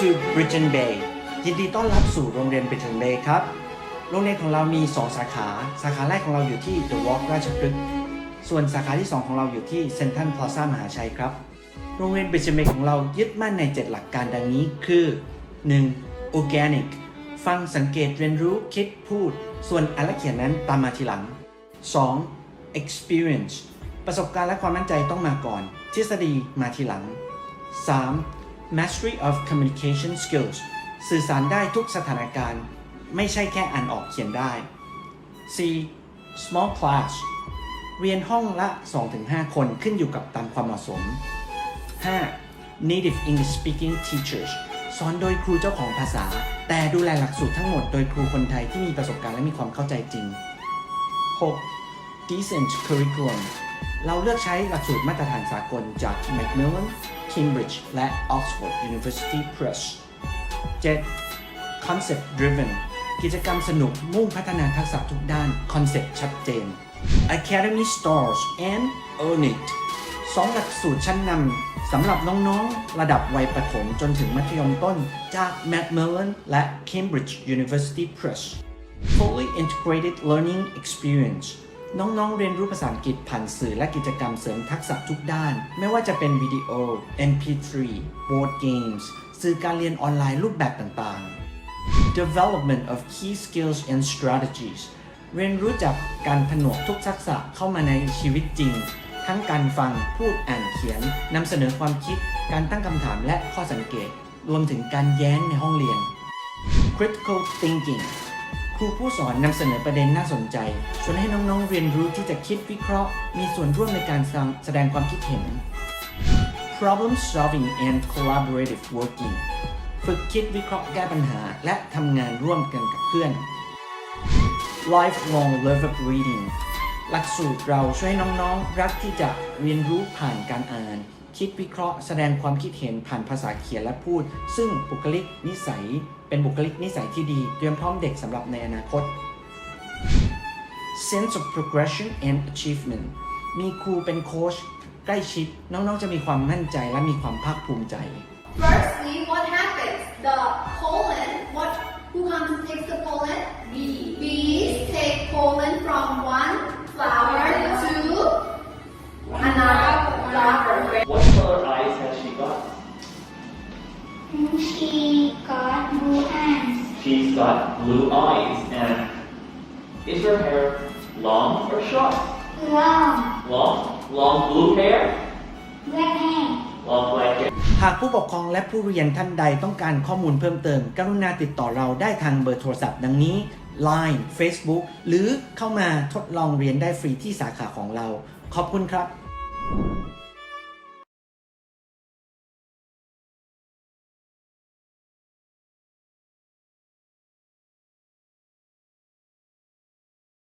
to Bridgen Bay ยินดีต้อนรับสู่โรงเรียน Bridgen Bay ครับ โรงเรียนของเรามี 2 สาขา สาขาแรกของเราอยู่ที่ The Walk ราชพฤกษ์ ส่วนสาขาที่ 2 ของเราอยู่ที่ Central Plaza มหาชัยครับ โรงเรียน Bridgen Bay ของเรายึดมั่นใน 7 หลักการดังนี้คือ 1. Organic ฟังสังเกตเรียนรู้คิดพูด ส่วนอ่านและเขียนนั้นตามมาทีหลัง 2. experience ประสบการณ์และความมั่นใจต้องมาก่อน ทฤษฎีมาทีหลัง 3. Mastery of communication skills สื่อสารได้ทุกสถานการณ์ ไม่ใช่แค่อ่านออกเขียนได้ 4. small class เรียนห้องละ 2-5 คนขึ้นอยู่กับตามความเหมาะสม 5. native English speaking teachers สอนโดยครูเจ้าของภาษา แต่ดูแลหลักสูตรทั้งหมดโดยครูคนไทยที่มีประสบการณ์และมีความเข้าใจจริง 6. decent curriculum เราเลือกใช้หลักสูตรมาตรฐานสากลจาก Macmillan Cambridge และ Oxford University Press 7. concept driven กิจกรรมสนุกมุ่งพัฒนาทักษะทุกด้านคอนเซ็ปต์ชัดเจน Academy Stars and Earn It สองหลักสูตรชั้นนำสำหรับน้องๆ ระดับวัยประถมจนถึงมัธยมต้นจาก Macmillan และ Cambridge University Press Fully Integrated Learning Experience น้องๆ เรียนรู้ภาษาอังกฤษผ่านสื่อและกิจกรรมเสริมทักษะทุกด้าน ไม่ว่าจะเป็นวิดีโอ MP3 board games สื่อการเรียนออนไลน์รูปแบบต่างๆ Development of key skills and strategies เรียนรู้จากการผนวกทุกทักษะเข้ามาในชีวิตจริง ทั้งการฟัง พูด อ่าน เขียน นำเสนอความคิด การตั้งคำถามและข้อสังเกต รวมถึงการแย้งในห้องเรียน Critical Thinking ครูผู้สอนนำเสนอประเด็นน่าสนใจ ชวนให้น้องๆเรียนรู้ที่จะคิดวิเคราะห์ มีส่วนร่วมในการแสดงความคิดเห็น Problem solving and collaborative working ฝึกคิดวิเคราะห์แก้ปัญหา และทำงานร่วมกันกับเพื่อน Lifelong Love of Reading หลักสูตรเราช่วยให้น้องๆ รักที่จะเรียนรู้ผ่านการอ่าน คิดวิเคราะห์แสดงความคิดเห็นผ่านภาษาเขียนและพูด ซึ่งบุคลิกนิสัย เป็นบุคลิกนิสัยที่ดี เตรียมพร้อมเด็กสำหรับในอนาคต Sense of progression and achievement มีครูเป็นโค้ชใกล้ชิด น้องๆ จะมีความมั่นใจและมีความภาคภูมิใจ Firstly, what happens? The pollen, what, who comes and takes the pollen? She got blue eyes. She's got blue eyes and is her hair long or short? Long, Long? Long blue hair? black hair. Long black hair. หากผู้ปกครองและผู้เรียนท่านใดต้องการข้อมูลเพิ่มเติม กรุณาติดต่อเราได้ทางเบอร์โทรศัพท์ดังนี้ Line Facebook หรือเข้ามาทดลองเรียนได้ฟรีที่สาขาของเรา ขอบคุณครับ